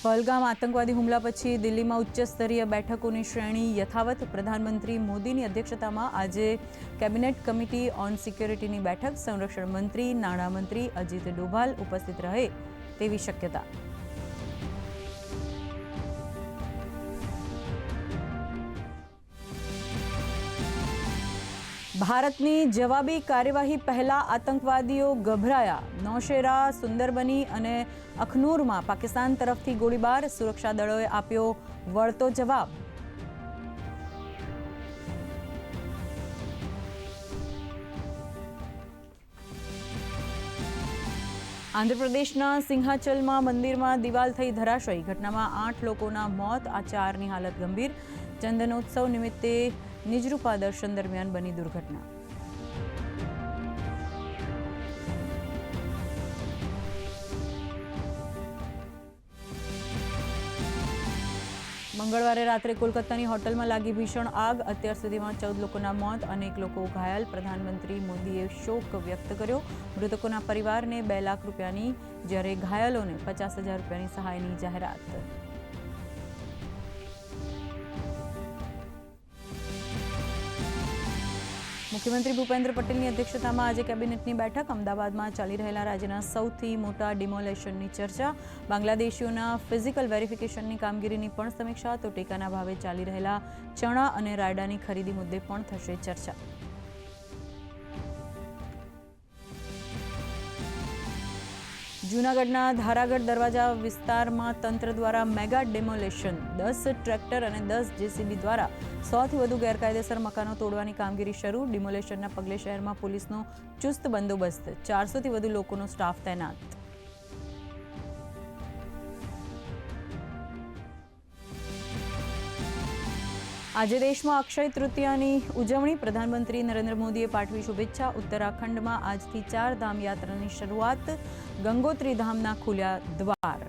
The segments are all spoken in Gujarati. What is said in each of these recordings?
પહલગામ આતંકવાદી હુમલા પછી દિલ્હીમાં ઉચ્ચ સ્તરીય બેઠકોની શ્રેણી યથાવત. પ્રધાનમંત્રી મોદીની અધ્યક્ષતામાં આજે કેબિનેટ કમિટી ઓન સિક્યોરિટીની બેઠક. સંરક્ષણ મંત્રી, નાણામંત્રી અજીત ડોભાલ ઉપસ્થિત રહે તેવી શક્યતા. ભારતની જવાબી કાર્યવાહી પહેલા આતંકવાદીઓ ગભરાયા. નૌશેરા, સુંદરબની અને અખનૂરમાં પાકિસ્તાન તરફથી ગોળીબાર. સુરક્ષા દળોએ આપ્યો વળતો જવાબ. આંધ્રપ્રદેશના સિંહાચલમાં મંદિરમાં દિવાલ થઈ ધરાશયી. ઘટનામાં આઠ લોકોના મોત, આ ચારની હાલત ગંભીર. ચંદનોત્સવ નિમિત્તે નિજરૂપા દર્શન દરમિયાન બની દુર્ઘટના મંગળવારે રાત્રે કોલકાતાની હોટલમાં લાગી ભીષણ આગ અત્યાર સુધીમાં ચૌદ લોકોના મોત અનેક લોકો ઘાયલ પ્રધાનમંત્રી મોદીએ શોક વ્યક્ત કર્યો મૃતકોના પરિવારને બે લાખ રૂપિયાની જ્યારે ઘાયલોને પચાસ હજાર રૂપિયાની સહાયની જાહેરાત મુખ્યમંત્રી ભૂપેન્દ્ર પટેલની અધ્યક્ષતામાં આજે કેબિનેટની બેઠક અમદાવાદમાં ચાલી રહેલા રાજ્યના સૌથી મોટા ડિમોલેશનની ચર્ચા. બાંગ્લાદેશીઓના ફિઝિકલ વેરિફિકેશનની કામગીરીની પણ સમીક્ષા. તો ટેકાના ભાવે ચાલી રહેલા ચણા અને રાયડાની ખરીદી મુદ્દે પણ થશે ચર્ચા. જૂનાગઢના ધારાગઢ દરવાજા વિસ્તારમાં તંત્ર દ્વારા મેગા ડેમોલેશન, દસ ટ્રેક્ટર અને દસ જેસીબી દ્વારા સોથી વધુ ગેરકાયદેસર મકાનો તોડવાની કામગીરી શરૂ. ડિમોલેશનના પગલે શહેરમાં પોલીસનો ચુસ્ત બંદોબસ્ત, ચારસોથી વધુ લોકોનો સ્ટાફ તૈનાત. આજે દેશમાં અક્ષય તૃતીયાની ઉજવણી પ્રધાનમંત્રી નરેન્દ્ર મોદીએ પાઠવી શુભેચ્છા. ઉત્તરાખંડમાં આજથી ચાર ધામ યાત્રાની શરૂઆત. ગંગોત્રી ધામના ખુલ્યા દ્વાર.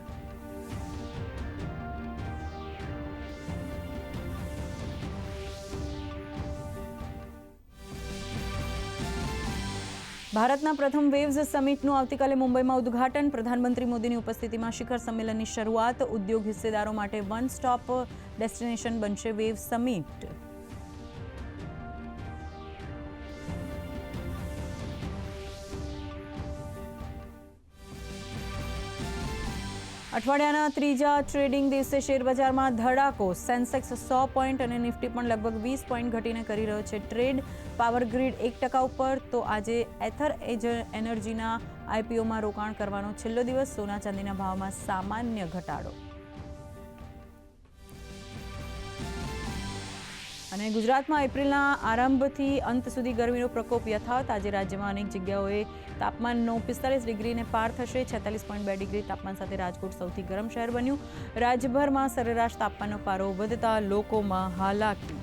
ભારતના પ્રથમ વેવ્સ સમિટનું આવતીકાલે મુંબઈમાં ઉદ્ઘાટન. પ્રધાનમંત્રી મોદીની ઉપસ્થિતિમાં શિખર સંમેલનની શરૂઆત. ઉદ્યોગ હિસ્સેદારો માટે વન સ્ટોપ ડેસ્ટિનેશન બનશે વેવ સમિટ. અઠવાડિયાના ત્રીજા ટ્રેડિંગ દિવસે શેરબજારમાં ધડાકો. સેન્સેક્સ સો પોઈન્ટ અને નિફ્ટી પણ લગભગ વીસ પોઈન્ટ ઘટીને કરી રહ્યો છે ટ્રેડ પાવર ગ્રીડ એક ટકા ઉપર, તો આજે એથર એજ એનર્જીના આઈપીઓમાં રોકાણ કરવાનો છેલ્લો દિવસ. સોના ચાંદીના ભાવમાં સામાન્ય ઘટાડો. અને ગુજરાતમાં એપ્રિલના આરંભથી અંત સુધી ગરમીનો પ્રકોપ યથાવત. આજે રાજ્યમાં અનેક જગ્યાઓએ તાપમાનનો પિસ્તાલીસ ડિગ્રીને પાર થશે. છેતાલીસ પોઈન્ટ બે ડિગ્રી તાપમાન સાથે રાજકોટ સૌથી ગરમ શહેર બન્યું. રાજ્યભરમાં સરેરાશ તાપમાનનો પારો વધતા લોકોમાં હાલાકી